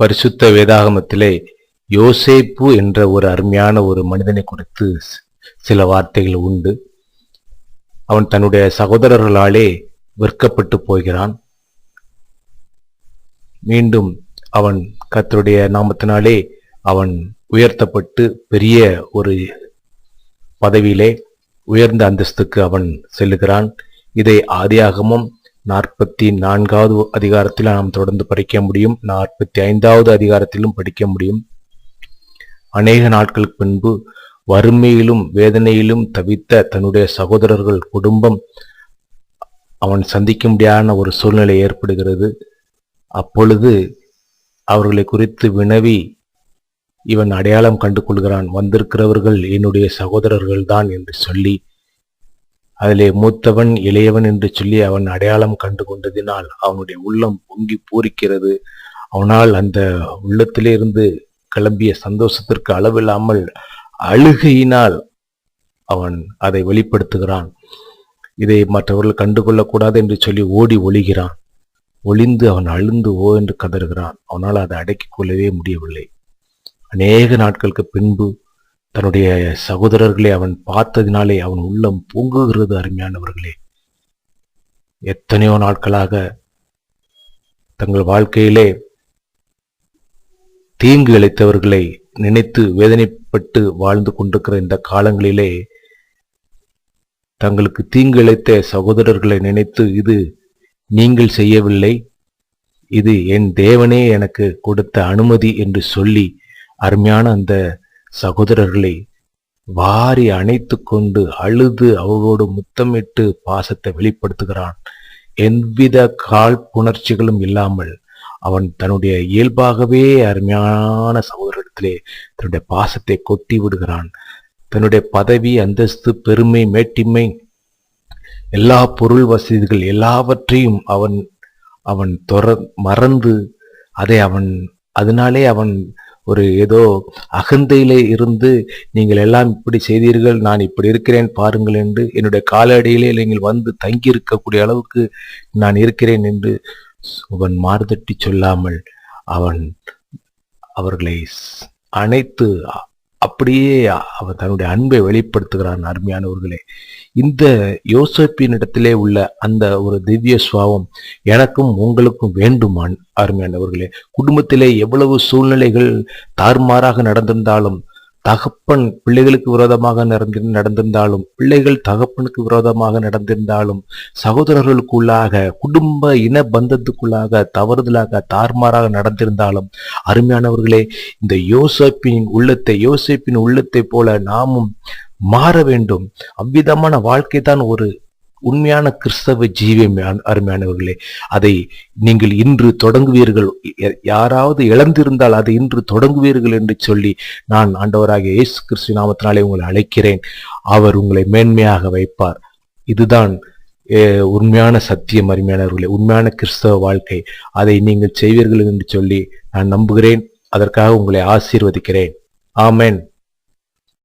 பரிசுத்த வேதாகமத்திலே யோசேப்பு என்ற ஒரு அருமையான ஒரு மனிதனை குறித்து சில வார்த்தைகள் உண்டு. அவன் தன்னுடைய சகோதரர்களாலே விற்கப்பட்டு போகிறான். மீண்டும் அவன் கத்தருடைய நாமத்தினாலே அவன் உயர்த்தப்பட்டு பெரிய ஒரு பதவியிலே உயர்ந்த அந்தஸ்துக்கு அவன் செல்லுகிறான். இதை ஆதியாகமும் நாற்பத்தி நான்காவது அதிகாரத்தில் நாம் தொடர்ந்து படிக்க முடியும். நாற்பத்தி ஐந்தாவது அதிகாரத்திலும் படிக்க முடியும். அநேக நாட்களுக்கு பின்பு வறுமையிலும் வேதனையிலும் தவித்த தன்னுடைய சகோதரர்கள் குடும்பம் அவன் சந்திக்க முடியாத ஒரு சூழ்நிலை ஏற்படுகிறது. அப்பொழுது அவர்களை குறித்து வினவி இவன் அடையாளம் கண்டு கொள்கிறான் வந்திருக்கிறவர்கள் என்னுடைய சகோதரர்கள் தான் என்று சொல்லி அதிலே மூத்தவன் இளையவன் என்று சொல்லி அவன் அடையாளம் கண்டு கொண்டதினால் அவனுடைய உள்ளம் பொங்கி பூரிக்கிறது. அவனால் அந்த உள்ளத்திலிருந்து கிளம்பிய சந்தோஷத்திற்கு அளவில்லாமல் அழுகையினால் அவன் அதை வெளிப்படுத்துகிறான். இதை மற்றவர்கள் கண்டுகொள்ளக்கூடாது என்று சொல்லி ஓடி ஒளிகிறான். ஒளிந்து அவன் அழுந்து ஓ என்று கதறுகிறான். அவனால் அதை அடக்கிக் கொள்ளவே முடியவில்லை. அநேக நாட்களுக்கு பின்பு தன்னுடைய சகோதரர்களை அவன் பார்த்ததினாலே அவன் உள்ளம் பொங்குகிறது அருமையானவர்களே. எத்தனையோ நாட்களாக தங்கள் வாழ்க்கையிலே தீங்கு இழைத்தவர்களை நினைத்து வேதனைப்பட்டு வாழ்ந்து கொண்டிருக்கிற இந்த காலங்களிலே தங்களுக்கு தீங்கு இழைத்த சகோதரர்களை நினைத்து இது நீங்கள் செய்யவில்லை இது என் தேவனே எனக்கு கொடுத்த அனுமதி என்று சொல்லி அருமையான அந்த சகோதரர்களை வாரி அணைத்து கொண்டு அழுது அவர்களோடு முத்தமிட்டு பாசத்தை வெளிப்படுத்துகிறான். எவ்வித காழ்ப்புணர்ச்சிகளும் இல்லாமல் அவன் தன்னுடைய இயல்பாகவே அருமையான சகோதரத்திலே தன்னுடைய பாசத்தை கொட்டி விடுகிறான். தன்னுடைய பதவி அந்தஸ்து பெருமை மேட்டிமை எல்லா பொருள் வசதிகள் எல்லாவற்றையும் அவன் அவன் தொற மறந்து அதை அவன் அதனாலே அவன் ஒரு ஏதோ அகந்தையிலே இருந்து நீங்கள் எல்லாம் இப்படி செய்தீர்கள் நான் இப்படி இருக்கிறேன் பாருங்கள் என்று என்னுடைய காலடியிலே நீங்கள் வந்து தங்கி இருக்கக்கூடிய அளவுக்கு நான் இருக்கிறேன் என்று அவன் மார்தட்டி சொல்லாமல் அவன் அவர்களை அனைத்து அப்படியே அவர் தன்னுடைய அன்பை வெளிப்படுத்துகிறான் அருமையானவர்களே. இந்த யோசப்பினிடத்திலே உள்ள அந்த ஒரு திவ்ய சுவாவம் எனக்கும் உங்களுக்கும் வேண்டுமான் அருமையானவர்களே. குடும்பத்திலே எவ்வளவு சூழ்நிலைகள் தாறுமாறாக நடந்திருந்தாலும் தகப்பன் பிள்ளைகளுக்கு விரோதமாக நடந்து நடந்திருந்தாலும் பிள்ளைகள் தகப்பனுக்கு விரோதமாக நடந்திருந்தாலும் சகோதரர்களுக்குள்ளாக குடும்ப இன பந்தத்துக்குள்ளாக தவறுதலாக தாறுமாறாக நடந்திருந்தாலும் அருமையானவர்களே இந்த யோசப்பின் உள்ளத்தை யோசேப்பின் உள்ளத்தை போல நாமும் மாற வேண்டும். அவ்விதமான வாழ்க்கை தான் ஒரு உண்மையான கிறிஸ்தவ ஜீவியம் அருமையானவர்களே அதை நீங்கள் இன்று தொடங்குவீர்கள். யாராவது இழந்திருந்தால் அதை இன்று தொடங்குவீர்கள் என்று சொல்லி நான் ஆண்டவராகிய இயேசு கிறிஸ்து நாமத்தினாலே உங்களை அழைக்கிறேன். அவர் உங்களை மேன்மையாக வைப்பார். இதுதான் உண்மையான சத்தியம் அருமையானவர்களே. உண்மையான கிறிஸ்தவ வாழ்க்கை. அதை நீங்கள் செய்வீர்கள் என்று சொல்லி நான் நம்புகிறேன். அதற்காக உங்களை ஆசீர்வதிக்கிறேன். ஆமென்.